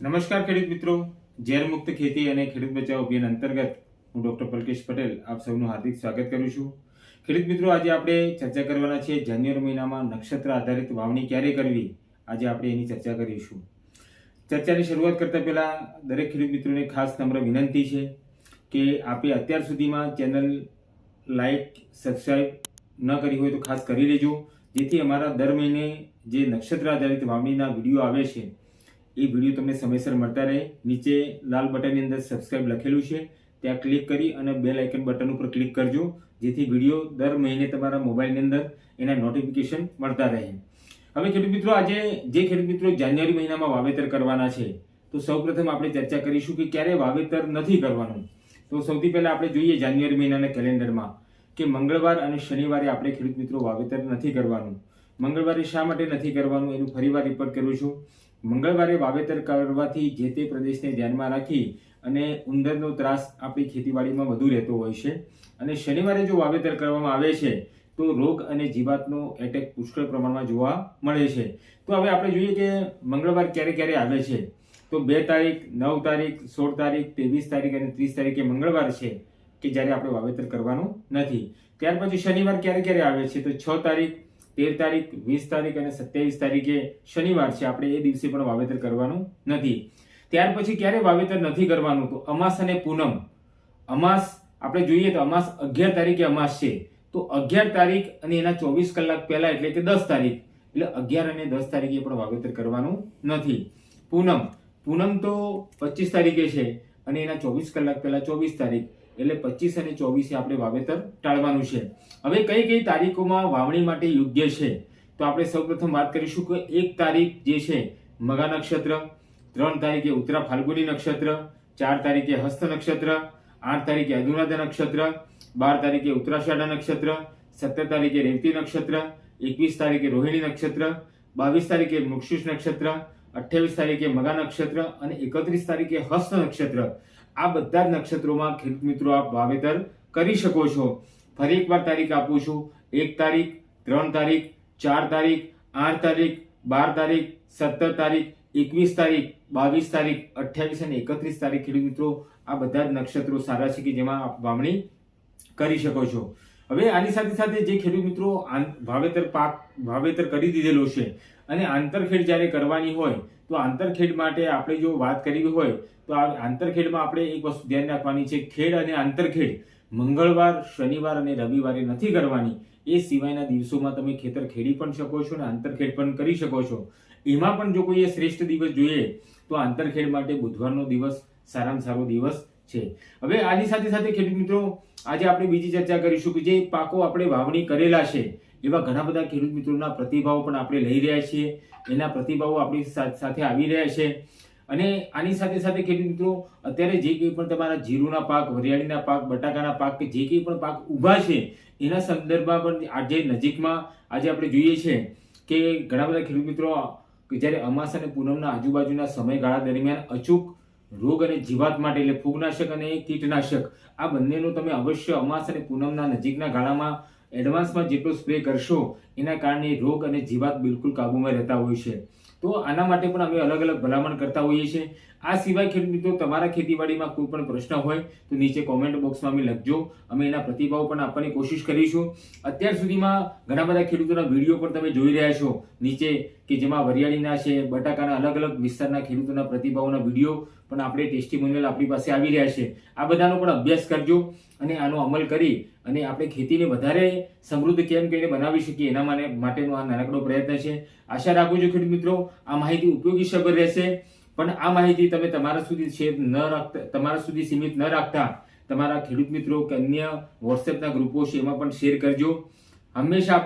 નમસ્કાર ખેડૂત મિત્રો. ઝેર મુક્ત ખેતી અને ખેડૂત બચાવ અભિયાન અંતર્ગત હું ડોક્ટર પલકેશ પટેલ આપ સૌનું હાર્દિક સ્વાગત કરું છું. ખેડૂત મિત્રો, આજે આપણે ચર્ચા કરવાના છે જાન્યુઆરી મહિનામાં નક્ષત્ર આધારિત વાવણી ક્યારે કરવી? આજે આપણે એની ચર્ચા કરીશું. ચર્ચાની શરૂઆત કરતા પહેલાં દરેક ખેડૂત મિત્રોને ખાસ નમ્ર વિનંતી છે કે આપે અત્યાર સુધીમાં ચેનલ લાઈક સબસ્ક્રાઈબ ન કરી હોય તો ખાસ કરી લેજો. જેથી અમારા દર મહિને જે નક્ષત્ર આધારિત વાવણીના વીડિયો આવે છે એ વીડિયો તમને સમયસર મળતા રહે. નીચે લાલ બટનની અંદર સબસ્ક્રાઇબ લખેલું છે. ત્યાં ક્લિક કરી અને બેલ આઇકન બટન ઉપર ક્લિક કરજો, જેથી વીડિયો દર મહિને તમારા મોબાઈલની અંદર એના નોટિફિકેશન મળતા રહે. હવે ખેડૂત મિત્રો, આજે જે ખેડૂત મિત્રો જાન્યુઆરી મહિનામાં વાવેતર કરવાના છે, તો સૌપ્રથમ આપણે ચર્ચા કરીશું કે ક્યારે વાવેતર નથી કરવાનું. તો સૌથી પહેલા આપણે જોઈએ જાન્યુઆરી મહિનાના કેલેન્ડરમાં કે મંગળવાર અને શનિવારે આપણે ખેડૂત મિત્રો વાવેતર નથી કરવાનું. મંગળવારે શા માટે નથી કરવાનું, એનું ફરીવાર રિપોર્ટ કરું છું. મંગળવારે વાવેતર કરવાથી જે તે પ્રદેશને ધ્યાનમાં રાખી અને ઉંદરનો ત્રાસ આપણી ખેતીવાડીમાં વધુ રહેતો હોય છે. અને શનિવારે જો વાવેતર કરવામાં આવે છે, તો રોગ અને જીવાતનો એટેક પુષ્કળ પ્રમાણમાં જોવા મળે છે. તો હવે આપણે જોઈએ કે મંગળવાર ક્યારે ક્યારે આવે છે. તો બે તારીખ, નવ તારીખ, સોળ તારીખ, ત્રેવીસ તારીખ અને ત્રીસ તારીખે મંગળવાર છે કે જ્યારે આપણે વાવેતર કરવાનું નથી. ત્યાર પછી શનિવાર ક્યારે ક્યારે આવે છે? તો છ તારીખ તેર તારીખ, વીસ તારીખ અને સત્યાવીસ તારીખે શનિવાર છે. આપણે એ દિવસે પણ વાવેતર કરવાનું નથી. ત્યાર પછી ક્યારે વાવેતર નથી કરવાનું? તો અમાસ અને પૂનમ. અમાસ, આપણે જોઈએ તો અમાસ અગિયાર તારીખે અમાસ છે. તો અગિયાર તારીખ અને એના ચોવીસ કલાક પહેલા એટલે કે દસ તારીખ. એટલે અગિયાર અને દસ તારીખે પણ વાવેતર કરવાનું નથી. પૂનમ. પૂનમ તો પચીસ તારીખે છે અને એના ચોવીસ કલાક પહેલા ચોવીસ તારીખ. એટલે પચીસ અને ચોવીસે આપણે વાવેતર ટાળવાનું છે. હવે કઈ કઈ તારીખોમાં વાવણી માટે યોગ્ય છે? તો આપણે સૌપ્રથમ વાત કરીશું કે એક તારીખ જે છે, મગા નક્ષત્ર, ત્રણ તારીખે ઉત્તરા ફાલ્ગુની નક્ષત્ર, ચાર તારીખે હસ્ત નક્ષત્ર, આઠ તારીખે અનુરાધા નક્ષત્ર, બાર તારીખે ઉત્તરાષાઢા નક્ષત્ર, સત્તર તારીખે રેવતી નક્ષત્ર, એકવીસ તારીખે રોહિણી નક્ષત્ર, બાવીસ તારીખે મૃક્ષુષ નક્ષત્ર, અઠ્યાવીસ તારીખે મગા નક્ષત્ર અને એકત્રીસ તારીખે હસ્ત નક્ષત્ર. આ બધા જ નક્ષત્રોમાં ખેડૂત મિત્રો આપ વાવેતર કરી શકો છો. ફરી એકવાર તારીખ આપું છું. એક તારીખ, ત્રણ તારીખ, ચાર તારીખ, આઠ તારીખ, બાર તારીખ, સત્તર તારીખ, એકવીસ તારીખ, બાવીસ તારીખ, અઠ્યાવીસ અને એકત્રીસ તારીખ ખેડૂત મિત્રો આ બધા જ નક્ષત્રો સારા છે કે જેમાં આપ વાવણી કરી શકો છો. હવે આની સાથે સાથે જે ખેડૂત મિત્રો વાવેતર પાક વાવેતર કરી દીધેલો છે અને આંતરખેડ જ્યારે કરવાની હોય, તો આંતરખેડ માટે આપણે જો વાત કરવી હોય, તો આ આંતરખેડમાં આપણે એક વસ્તુ ધ્યાન રાખવાની છે, ખેડ અને આંતરખેડ. મંગળવાર, શનિવાર અને રવિવારે નથી કરવાની. એ સિવાયના દિવસોમાં તમે ખેતર ખેડી પણ શકો છો અને આંતરખેડ પણ કરી શકો છો. એમાં પણ જો કોઈએ શ્રેષ્ઠ દિવસ જોઈએ, તો આંતરખેડ માટે બુધવારનો દિવસ સારામાં સારો દિવસ છે. હવે આની સાથે સાથે ખેડૂત મિત્રો, આજે આપણે બીજી ચર્ચા કરીશું કે જે પાકો આપણે વાવણી કરેલા છે. એવા ઘણા બધા ખેડૂત મિત્રોના પ્રતિભાવો પણ આપણે લઈ રહ્યા છીએ. એના પ્રતિભાવો આપણી સાથે આવી રહ્યા છે. અને આની સાથે સાથે ખેડૂત મિત્રો, અત્યારે જે કંઈ પણ તમારા જીરુના પાક, વરિયાળીના પાક, બટાકાના પાક કે જે કંઈ પણ પાક ઊભા છે, એના સંદર્ભમાં પણ આજે નજીકમાં આજે આપણે જોઈએ છે કે ઘણા બધા ખેડૂત મિત્રો જ્યારે અમાસ અને પૂનમના આજુબાજુના સમયગાળા દરમિયાન અચૂક રોગ અને જીવાત માટે એટલે ફૂગનાશક અને કીટનાશક, આ બંનેનો તમે અવશ્ય અમાસ અને પૂનમના નજીકના ગાળામાં એડવાન્સમાં જેટલો સ્પ્રે કરશો, એના કારણે રોગ અને જીવાત બિલકુલ કાબૂમાં રહેતા હોય છે. તો આના માટે પણ અમે અલગ અલગ ભલામણ કરતા હોઈએ છીએ. આ સિવાય ખેડૂત મિત્રો, તમારા ખેતીવાડીમાં કોઈ પણ પ્રશ્ન હોય, તો નીચે કોમેન્ટ બોક્સમાં અમે લખજો. અમે એના પ્રતિભાવ પણ આપવાની કોશિશ કરીશું. અત્યાર સુધીમાં ઘણા બધા ખેડૂતોના વીડિયો પણ તમે જોઈ રહ્યા છો. નીચે કે જેમાં વરિયાળીના છે, બટાકાના અલગ અલગ વિસ્તારના ખેડૂતોના પ્રતિભાવોના વીડિયો પણ આપણે ટેસ્ટિમોનિયલ આપણી પાસે આવી રહ્યા છે. આ બધાનો પણ અભ્યાસ કરજો. અને આનો અમલ કરી અને આપણે ખેતીને વધારે સમૃદ્ધ કેમ કરીને બનાવી શકીએ એના માટે માટેનો આ નાનકડો પ્રયત્ન છે. આશા રાખું છું ખેડૂત મિત્રો, આ માહિતી ઉપયોગી સગર રહેશે. પણ આ માહિતી તમે તમારા સુધી શેર ન રાખતા તમારા સુધી સીમિત ન રાખતા તમારા ખેડૂત મિત્રો કે અન્ય વોટ્સએપના ગ્રુપો છે એમાં પણ શેર કરજો. હંમેશા આપણે